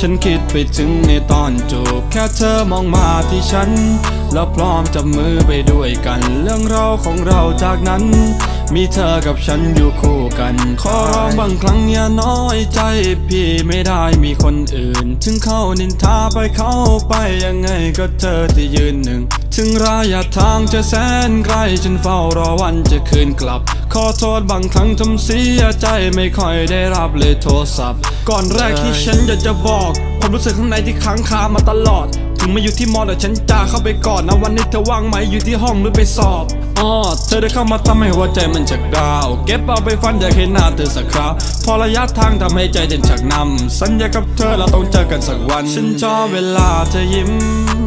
ฉันคิดไปถึงในตอนจูบแค่เธอมองมาที่ฉัน แล้วพร้อมจับมือไปด้วยกัน เรื่องราวของเราจากนั้น มีเธอกับฉันอยู่คู่กัน ขอร้องบางครั้งอย่าน้อยใจ พี่ไม่ได้มีคนอื่น ถึงเขานินทาไปเข้าไปยังไงก็เธอที่ยืนหนึ่ง ถึงระยะทางจะแสนไกลฉันเฝ้ารอวันจะคืนกลับ ขอโทษบางครั้งทำเสียใจไม่ค่อยได้รับเลยโทรศัพท์ ก่อนแรกที่ฉันอยากจะบอกความรู้สึกข้างในที่ค้างคามาตลอด ถึงมาอยู่ที่มอแต่ฉันจะเข้าไปก่อนนะวันนี้เธอว่างไหมอยู่ที่ห้องหรือไปสอบอ๋อเธอได้เข้ามาทำให้หัวใจมันชักดาว เก็บเอาไปฝันอยากเห็นหน้าเธอสักคราวพอระยะทางทำให้ใจเด่นชักนำสัญญากับเธอเราต้องเจอกันสักวัน ฉันชอบเวลาเธอยิ้ม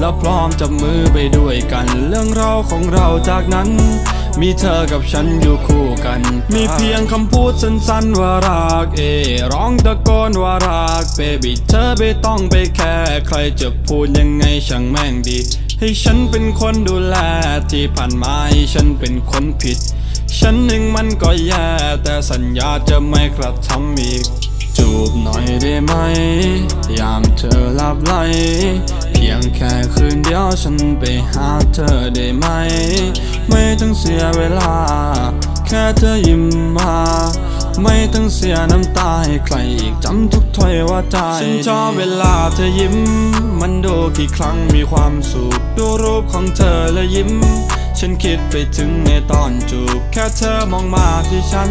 แล้วพร้อมจับมือไปด้วยกัน เรื่องราวของเราจากนั้น มีเธอกับฉันอยู่คู่กัน มีเพียงคำพูดสั้นๆว่ารักเอ ร้องตะโกนว่ารักเบบี้เธอไม่ต้องไปแค่ใครจะพูดยังไงช่างแม่งดี ให้ฉันเป็นคนดูแลที่ผ่านมาให้ฉันเป็นคนผิด ฉันเองมันก็แย่แต่สัญญาจะไม่กระทำอีกจูบหน่อยได้ไหม ยามเธอหลับไหลย งแค่คืนเดียวฉันไปหาเธอได้ไหม ไม่ต้องเสียเวลา แค่เธอยิ้มมา ไม่ต้องเสียน้ำตาให้ใครอีกจำทุกถ้อยว่าใจฉันชอบเวลาเธอยิ้ม มันดูกี่ครั้งมีความสุขดูรูปของเธอและยิ้ม ฉันคิดไปถึงในตอนจูบแค่เธอมองมาที่ฉัน